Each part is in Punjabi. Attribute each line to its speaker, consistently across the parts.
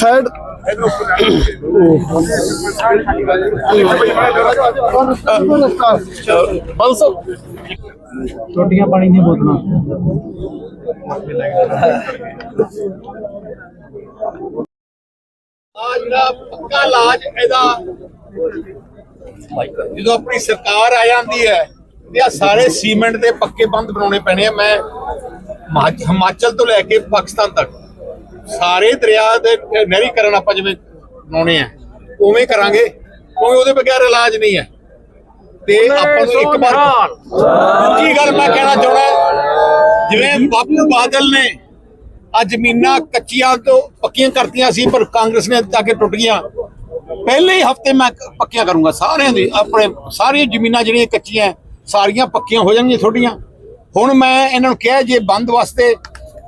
Speaker 1: ਸਾਈਡ। ਬਲਸੋ
Speaker 2: ਰੋਟੀਆਂ ਪਾਣੀ ਦੀਆਂ ਬੋਤਲਾਂ।
Speaker 3: ਆ ਜਿਹੜਾ ਪੱਕਾ ਇਲਾਜ ਇਹਦਾ ਜਦੋਂ ਆਪਣੀ ਸਰਕਾਰ ਆ ਜਾਂਦੀ ਹੈ ਤੇ ਆ ਸਾਰੇ ਸੀਮੈਂਟ ਦੇ ਪੱਕੇ ਬੰਦ ਬਣਾਉਣੇ ਪੈਣੇ ਆ। ਮੈਂ ਹਿਮਾਚਲ ਤੋਂ ਲੈ ਕੇ ਪਾਕਿਸਤਾਨ ਤੱਕ। ਸਾਰੇ ਦਰਿਆ ਦੇ ਨਹਿਰੀਕਰਨ ਆਪਾਂ ਜਿਵੇਂ ਬਣਾਉਣੇ ਆ ਉਵੇਂ ਕਰਾਂਗੇ ਕਿਉਂਕਿ ਉਹਦੇ ਬਗੈਰ ਇਲਾਜ ਨਹੀਂ ਹੈ। ਤੇ ਆਪਾਂ ਨੂੰ ਇੱਕ ਵਾਰ ਦੂਜੀ ਗੱਲ ਮੈਂ ਕਹਿਣਾ ਚਾਹੁੰਦਾ ਜਿਵੇਂ ਬਾਪੂ ਬਾਦਲ ਨੇ ਆ ਜ਼ਮੀਨਾਂ ਕੱਚੀਆਂ ਤੋਂ ਪੱਕੀਆਂ ਕਰਤੀਆਂ ਸੀ ਪਰ ਕਾਂਗਰਸ ਨੇ ਜਾ ਕੇ ਟੁੱਟ ਗਈਆਂ। ਪਹਿਲੇ ਹੀ ਹਫ਼ਤੇ ਮੈਂ ਪੱਕੀਆਂ ਕਰੂੰਗਾ ਸਾਰਿਆਂ ਦੀ ਆਪਣੇ ਸਾਰੀਆਂ ਜ਼ਮੀਨਾਂ ਜਿਹੜੀਆਂ ਕੱਚੀਆਂ ਸਾਰੀਆਂ ਪੱਕੀਆਂ ਹੋ ਜਾਣਗੀਆਂ ਥੋੜੀਆਂ ਹੁਣ ਮੈਂ ਇਹਨਾਂ ਨੂੰ ਕਿਹਾ ਜੇ ਬੰਦ ਵਾਸਤੇ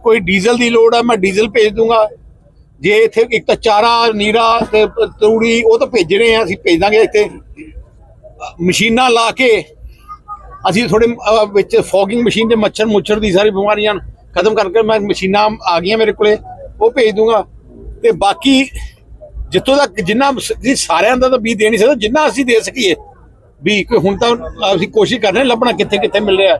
Speaker 3: ਕੋਈ ਡੀਜ਼ਲ ਦੀ ਲੋੜ ਹੈ ਮੈਂ ਡੀਜ਼ਲ ਭੇਜ ਦੂੰਗਾ। ਜੇ ਇੱਥੇ ਇੱਕ ਤਾਂ ਚਾਰਾ, ਨੀਰਾ ਤੇ ਪ- ਤੂੜੀ, ਉਹ ਤਾਂ ਭੇਜਣੇ ਆ, ਅਸੀਂ ਭੇਜ ਦਾਂਗੇ ਇੱਥੇ। ਮਸ਼ੀਨਾਂ ਲਾ ਕੇ ਅਸੀਂ ਥੋੜੇ ਵਿੱਚ ਫੋਗਿੰਗ ਮਸ਼ੀਨ ਦੇ ਮੱਛਰ ਮੁੱਛਰ ਦੀ ਸਾਰੀ ਬਿਮਾਰੀਆਂ ਖਤਮ ਕਰਕੇ ਮੈਂ ਮਸ਼ੀਨਾਂ ਆ ਗਈਆਂ ਮੇਰੇ ਕੋਲੇ, ਉਹ ਭੇਜ ਦੂੰਗਾ। ਤੇ ਬਾਕੀ ਜਿੱਥੋਂ ਤੱਕ ਜਿੰਨਾ ਸਾਰਿਆਂ ਦਾ ਤਾਂ ਵੀ ਦੇ ਨਹੀਂ ਸਕਦਾ, ਜਿੰਨਾ ਅਸੀਂ ਦੇ ਸਕੀਏ, ਵੀ ਕੋਈ ਹੁਣ ਤਾਂ ਅਸੀਂ ਕੋਸ਼ਿਸ਼ ਕਰ ਰਹੇ ਲੱਭਣਾ ਕਿੱਥੇ ਕਿੱਥੇ ਮਿਲ ਰਿਹਾ।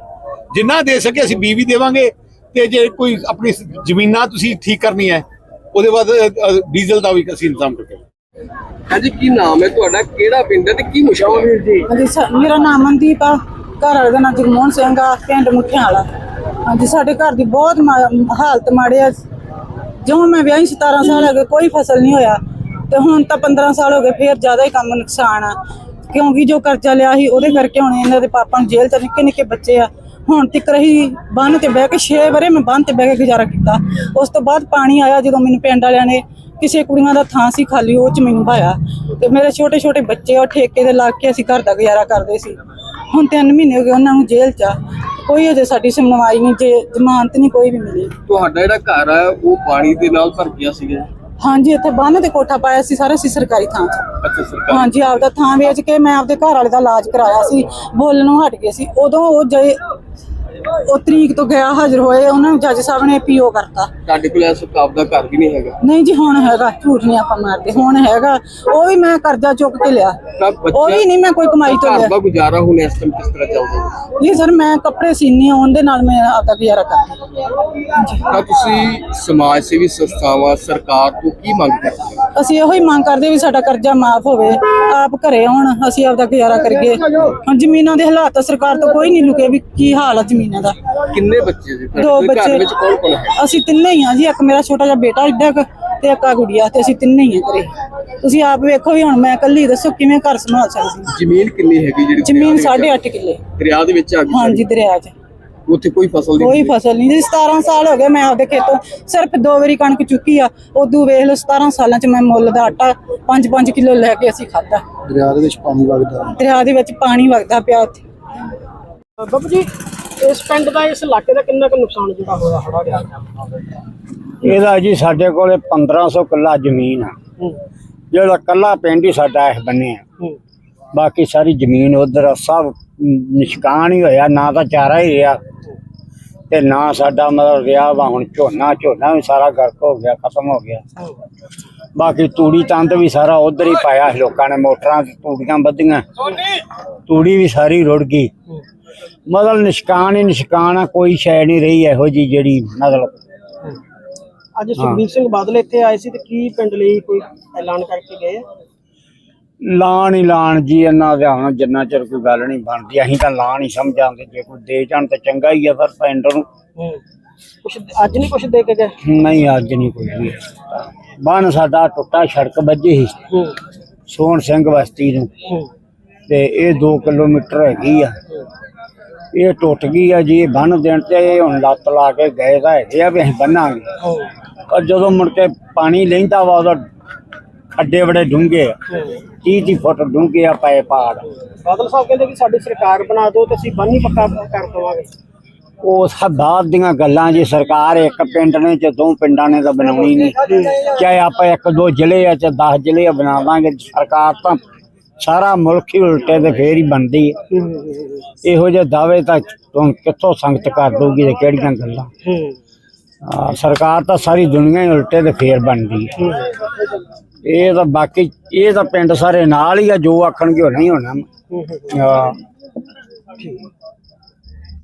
Speaker 3: ਜਿੰਨਾ ਦੇ ਸਕੇ ਅਸੀਂ ਬੀ ਵੀ ਦੇਵਾਂਗੇ ਤੇ ਜੇ ਕੋਈ ਆਪਣੀ ਜ਼ਮੀਨਾਂ ਤੁਸੀਂ ਠੀਕ ਕਰਨੀ ਹੈ ਉਹਦੇ ਬਾਅਦ ਡੀਜ਼ਲ ਦਾ ਵੀ ਅਸੀਂ ਇੰਤਜ਼ਾਮ ਕਰਕੇ
Speaker 4: ਹਾਂਜੀ ਕੀ ਨਾਮ ਹੈ ਤੁਹਾਡਾ? ਕਿਹੜਾ ਪਿੰਡ ਹੈ ਤੇ ਕੀ ਮੁਸ਼ਕਲ ਹੈ? ਜੀ
Speaker 5: ਹਾਂਜੀ ਮੇਰਾ ਨਾਮ ਮਨਦੀਪ ਆ। ਘਰ ਵਾਲੇ ਦਾ ਨਾਮ ਜਗਮੋਹਨ ਸਿੰਘ ਆ ਪਿੰਡ ਮੁੱਠਿਆਂ ਵਾਲਾ ਹਾਂਜੀ ਸਾਡੇ ਘਰ ਦੀ ਬਹੁਤ ਹਾਲਤ ਮਾੜੀ ਆ। ਜਿਉਂ ਮੈਂ ਵਿਆਹੀ 17 ਸਾਲ ਹੋ ਗਏ ਕੋਈ ਫਸਲ ਨਹੀਂ ਹੋਇਆ। ਤੇ ਹੁਣ ਤਾਂ 15 ਸਾਲ ਹੋ ਗਏ ਫੇਰ ਜ਼ਿਆਦਾ ਹੀ ਕੰਮ ਨੁਕਸਾਨ ਆ। ਕਿਉਂਕਿ ਜੋ ਕਰਜ਼ਾ ਲਿਆ ਸੀ ਉਹਦੇ ਕਰਕੇ ਹੁਣ ਇਹਨਾਂ ਦੇ ਪਾਪਾ ਨੂੰ ਜੇਲ੍ਹ ਚ ਨਿੱਕੇ ਨਿੱਕੇ ਬੱਚੇ ਆ। ਹੁਣ ਤੱਕ ਰਹੀ ਬੰਨ ਤੇ ਬਹਿ ਕੇ 6 ਵਰੇ ਮੈਂ ਬੰਨ ਤੇ ਬਹਿ ਕੇ ਗੁਜ਼ਾਰਾ ਕੀਤਾ। ਉਸ ਤੋਂ ਬਾਅਦ ਪਾਣੀ ਆਇਆ ਜਦੋਂ ਮੈਨੂੰ ਪਿੰਡ ਵਾਲਿਆਂ ਨੇ ਕਿਸੇ ਕੁੜੀਆਂ ਦਾ ਥਾਂ ਸੀ ਖਾਲੀ ਉਹ ਚ ਮੈਨੂੰ ਭਾਇਆ। ਤੇ ਮੇਰੇ ਛੋਟੇ ਛੋਟੇ ਬੱਚੇ ਉਹ ਠੇਕੇ ਦੇ ਲਾ ਕੇ ਅਸੀਂ ਘਰ ਦਾ ਗੁਜ਼ਾਰਾ ਕਰਦੇ ਸੀ। ਹੁਣ 3 ਮਹੀਨੇ ਹੋ ਗਏ ਉਹਨਾਂ ਨੂੰ ਜੇਲ੍ਹ ਚ ਆ। ਕੋਈ ਅਜੇ ਸਾਡੀ ਸੁਣਵਾਈ ਨਹੀਂ ਜੇ ਜ਼ਮਾਨਤ ਨਹੀਂ ਕੋਈ ਵੀ ਮਿਲੀ।
Speaker 4: ਤੁਹਾਡਾ ਜਿਹੜਾ ਘਰ ਹੈ ਉਹ ਪਾਣੀ ਦੇ ਨਾਲ ਭਰ ਗਿਆ ਸੀਗਾ?
Speaker 5: ਹਾਂਜੀ ਇੱਥੇ ਬੰਨ ਤੇ ਕੋਠਾ ਪਾਇਆ ਸੀ ਸਾਰਾ ਅਸੀਂ ਸਰਕਾਰੀ ਥਾਂ 'ਚ।
Speaker 4: ਅੱਛਾ ਸਰਕਾਰ।
Speaker 5: ਹਾਂਜੀ ਆਪਦਾ ਥਾਂ ਵੇਚ ਕੇ ਮੈਂ ਆਪਦੇ ਘਰ ਵਾਲੇ ਦਾ ਇਲਾਜ ਕਰਾਇਆ ਸੀ। ਬੋਲਣੋਂ ਹਟ ਗਏ ਸੀ। ਉਦੋਂ ਉਹ ਜੇ ਉਹ ਤਰੀਕ ਤੋਂ ਗਿਆ ਹਾਜ਼ਰ ਹੋਏ ਉਹਨਾਂ ਨੂੰ ਜੱਜ ਸਾਹਿਬ ਨੇ ਪੀਓ ਕਰਤਾ।
Speaker 4: ਤੁਹਾਡੇ ਕੋਲ ਇਸ ਵਕਤ ਆਪਦਾ ਘਰ ਵੀ ਨਹੀਂ ਹੈਗਾ?
Speaker 5: ਨਹੀਂ ਜੀ ਹੁਣ ਹੈਗਾ ਝੂਠ ਨਹੀਂ ਆਪਾਂ ਮਾਰਦੇ ਹੁਣ ਹੈਗਾ। ਉਹ ਵੀ ਮੈਂ ਕਰਜ਼ਾ ਚੁੱਕ ਕੇ ਲਿਆ।
Speaker 4: ਤਾਂ
Speaker 5: ਉਹ ਵੀ ਨਹੀਂ ਮੈਂ ਕੋਈ ਕਮਾਈ ਤੋਂ
Speaker 4: ਘਰ
Speaker 5: ਲਿਆ।
Speaker 4: ਦਾ ਗੁਜ਼ਾਰਾ ਹੁਣ ਇਸ ਟਾਈਮ ਕਿਸ ਤਰ੍ਹਾਂ ਚੱਲਦਾ
Speaker 5: ਜੀ ਸਰ ਮੈਂ ਕੱਪੜੇ ਸੀਨੀ ਉਹਦੇ ਨਾਲ ਮੈਂ ਆਪਦਾ ਗੁਜ਼ਾਰਾ ਕਰਦੀ
Speaker 4: ਤਾਂ ਤੁਸੀਂ ਸਮਾਜ ਸੇਵੀ ਸੰਸਥਾਵਾਂ ਸਰਕਾਰ ਤੋਂ ਕੀ ਮੰਗ ਕਰਦੇ ਹੋ?
Speaker 5: ਅਸੀਂ ਇਹੋ ਹੀ ਮੰਗ ਕਰਦੇ ਵੀ ਸਾਡਾ ਕਰਜ਼ਾ ਮਾਫ ਹੋਵੇ ਆਪ ਘਰੇ ਆਉਣ ਅਸੀਂ ਆਪਦਾ ਗੁਜ਼ਾਰਾ ਕਰੀਏ। ਹੁਣ ਜ਼ਮੀਨਾਂ ਦੇ ਹਾਲਾਤ ਸਰਕਾਰ ਤੋਂ ਕੋਈ ਨਹੀਂ ਲੁਕੇ ਵੀ ਕੀ ਹਾਲ ਆ ਜ਼ਮੀਨਾਂ ਦਾ।
Speaker 4: ਕਿੰਨੇ ਬੱਚੇ ਜੀ
Speaker 5: ਦੋ ਬੱਚੇ।
Speaker 4: ਵਿੱਚ ਕੌਣ ਕੌਣ ਹੈ?
Speaker 5: ਅਸੀਂ ਤਿੰਨੇ ਹੀ ਆ ਜੀ ਇੱਕ ਮੇਰਾ ਛੋਟਾ ਜਿਹਾ ਬੇਟਾ ਇੱਡਾ ਕੁ ਤੇ ਇੱਕ ਆ ਗੁੜੀਆ ਤੇ ਅਸੀਂ ਤਿੰਨੇ ਹੀ ਆ ਘਰੇ। ਤੁਸੀਂ ਆਪ ਵੇਖੋ ਵੀ ਹੁਣ ਮੈਂ ਇਕੱਲੀ ਦੱਸੋ ਕਿਵੇਂ ਘਰ ਸੰਭਾਲ ਸਕਦੀ।
Speaker 4: ਜ਼ਮੀਨ ਕਿੰਨੀ ਹੈਗੀ ਜਿਹੜੀ
Speaker 5: ਜ਼ਮੀਨ
Speaker 4: ਦਰਿਆ ਦੇ ਵਿੱਚ-
Speaker 5: 8.5 ਕਿੱਲੇ।
Speaker 4: ਦਰਿਆ ਦੇ ਵਿੱਚ ਆ ਗਈ
Speaker 5: ਹਾਂਜੀ ਦਰਿਆ 'ਚ।
Speaker 4: ਉੱਥੇ ਕੋਈ ਫਸਲ ਨਹੀਂ
Speaker 5: ਕੋਈ। ਫਸਲ ਨਹੀਂ। ਜੀ 17 ਸਾਲ ਹੋ ਗਏ ਮੈਂ ਆਪਦੇ ਖੇਤੋਂ। ਸਿਰਫ ਦੋ ਵਾਰੀ ਕਣਕ ਚੁੱਕੀ ਆ। ਉਦੋਂ ਵੇਖ ਲਓ 17 ਸਾਲਾਂ 'ਚ ਮੈਂ ਮੁੱਲ ਦਾ ਆਟਾ 5-5 ਕਿਲੋ ਲੈ ਕੇ ਅਸੀਂ ਖਾਦਾ
Speaker 1: ਦਰਿਆ ਦੇ ਵਿੱਚ ਪਾਣੀ ਵਗਦਾ
Speaker 5: ਦਰਿਆ ਦੇ ਵਿੱਚ ਪਾਣੀ ਵਗਦਾ ਪਿਆ ਉੱਥੇ।
Speaker 2: ਬਾਬੂ ਜੀ ਇਸ ਪਿੰਡ ਦਾ ਇਸ ਇਲਾਕੇ ਦਾ ਕਿੰਨਾ ਕੁ ਨੁਕਸਾਨ ਜਿਹੜਾ ਹੋਇਆ ਹੜਾ ਗਿਆ
Speaker 6: ਇਹਦਾ ਜੀ ਸਾਡੇ ਕੋਲੇ 1500 ਕਿੱਲਾ ਜ਼ਮੀਨ ਆ। ਜਿਹੜਾ ਕੱਲਾ ਪਿੰਡ ਹੀ ਸਾਡਾ ਇਸ ਬੰਨੇ ਆ। ਬਾਕੀ ਸਾਰੀ ਜ਼ਮੀਨ ਉਧਰ ਸਭ ਨਿਸ਼ਕਾਨ ਹੀ ਹੋਇਆ ਨਾ ਤਾਂ ਚਾਰਾ ਹੀ ਰਿਹਾ। ਤੇ ਨਾ ਸਾਡਾ ਮਤਲਬ ਰਿਹਾ ਵਾ ਹੁਣ ਝੋਨਾ ਝੋਨਾ ਵੀ ਸਾਰਾ ਗਰਕ ਹੋ ਗਿਆ ਖਤਮ ਹੋ ਗਿਆ। ਬਾਕੀ ਤੂੜੀ ਤੰਦ ਵੀ ਸਾਰਾ ਉਧਰ ਹੀ ਪਾਇਆ ਲੋਕਾਂ ਨੇ ਮੋਟਰਾਂ ਤੇ ਤੂੜੀਆਂ ਬੱਧੀਆਂ ਤੂੜੀ ਵੀ ਸਾਰੀ ਰੁੜ ਗਈ। ਮਤਲਬ ਨਿਸ਼ਕਾਨ ਹੀ ਨਿਸ਼ਕਾਨ ਆ ਕੋਈ ਸ਼ੈ ਨਹੀਂ ਰਹੀ ਇਹੋ ਜੀ ਜਿਹੜੀ ਮਤਲਬ।
Speaker 2: ਅੱਜ ਸੁਖਬੀਰ ਸਿੰਘ ਬਾਦਲ ਇੱਥੇ ਆਏ ਸੀ ਤੇ ਕੀ ਪਿੰਡ ਲਈ ਕੋਈ ਐਲਾਨ ਕਰਕੇ ਗਏ ਆ?
Speaker 6: ਲਾਣ ਹੀ ਲਾਣ ਜੀ ਇਹਨਾਂ ਦਾ ਹੁਣ ਜਿੰਨਾ ਚਿਰ ਕੋਈ ਗੱਲ ਨਹੀਂ ਬਣਦੀ ਅਸੀਂ ਤਾਂ ਲਾਣ ਹੀ ਸਮਝਾਂਗੇ ਜੇ ਕੋਈ ਦੇ ਜਾਣ ਤਾਂ ਚੰਗਾ ਹੀ ਆ ਫਿਰ ਪਿੰਡ ਨੂੰ
Speaker 2: ਕੁਛ ਅੱਜ ਨਹੀਂ ਕੁਛ ਦੇ ਕੇ ਗਏ?
Speaker 6: ਨਹੀਂ ਅੱਜ ਨਹੀਂ ਕੋਈ ਵੀ। ਬਾਣ ਸਾਡਾ ਟੁੱਟਾ ਸੜਕ ਵੱਜੀ ਸੀ।
Speaker 2: ਹੂੰ।
Speaker 6: ਸੋਹਣ ਸਿੰਘ ਬਸਤੀ ਨੂੰ। ਤੇ ਇਹ 2 ਕਿਲੋਮੀਟਰ ਹੈਗੀ ਆ। ਇਹ ਟੁੱਟ ਗਈ ਆ ਜੀ ਬੰਨ ਦੇਣ ਤੇ ਇਹ ਹੁਣ ਲੱਤ ਲਾ ਕੇ ਗਏ ਤਾਂ ਹੈਗੇ ਆ ਵੀ ਅਸੀਂ ਬੰਨਾਂਗੇ। ਪਰ ਜਦੋਂ ਮੁੜ ਕੇ ਪਾਣੀ ਲੈਂਦਾ ਵਾ ਉਹਦਾ ਖੱਡੇ ਬੜੇ ਡੂੰਘੇ ਆ। 30 30 ਫੁੱਟ ਡੂੰਘੇ ਆ ਪਏ ਪਾੜ।
Speaker 2: ਬਾਦਲ ਸਾਹਿਬ ਕਹਿੰਦੇ ਕਿ ਸਾਡੀ ਸਰਕਾਰ ਬਣਾ ਦਿਓ ਤੇ ਅਸੀਂ ਬੰਨ ਪੱਕਾ ਕਰ ਦਵਾਂਗੇ।
Speaker 6: ਉਹ ਸਭ ਬਾਅਦ ਦੀਆਂ ਗੱਲਾਂ ਜੀ ਸਰਕਾਰ ਇੱਕ ਪਿੰਡ ਨੇ ਚ ਦੋ ਪਿੰਡਾਂ ਨੇ ਤਾਂ ਬਣਾਉਣੀ ਨਹੀਂ। ਚਾਹੇ ਆਪਾਂ ਇੱਕ ਦੋ ਜ਼ਿਲ੍ਹੇ ਆ ਚ 10 ਜ਼ਿਲ੍ਹੇ ਬਣਾ ਦਾਂਗੇ। ਸਰਕਾਰ ਤਾਂ ਸਾਰਾ ਮੁਲਕ ਹੀ ਉਲਟੇ ਤੇ ਫੇਰ ਹੀ ਬਣਦੀ ਹੈ ਇਹੋ ਜਿਹੇ ਦਾਅਵੇ ਤਾਂ ਕਿੱਥੋਂ ਸੰਗਤ ਕਰ ਦਊਗੀ ਤੇ ਕਿਹੜੀਆਂ ਗੱਲਾਂ। ਸਰਕਾਰ ਤਾਂ ਸਾਰੀ ਦੁਨੀਆ ਹੀ ਉਲਟੇ ਤੇ ਫੇਰ ਬਣਦੀ ਹੈ। ਇਹ ਤਾਂ ਬਾਕੀ ਇਹ ਤਾਂ ਪਿੰਡ ਸਾਰੇ ਨਾਲ ਹੀ ਆ ਜੋ ਆਖਣਗੇ ਉਹ ਨਹੀਂ ਹੋਣਾ। ਹਾਂ।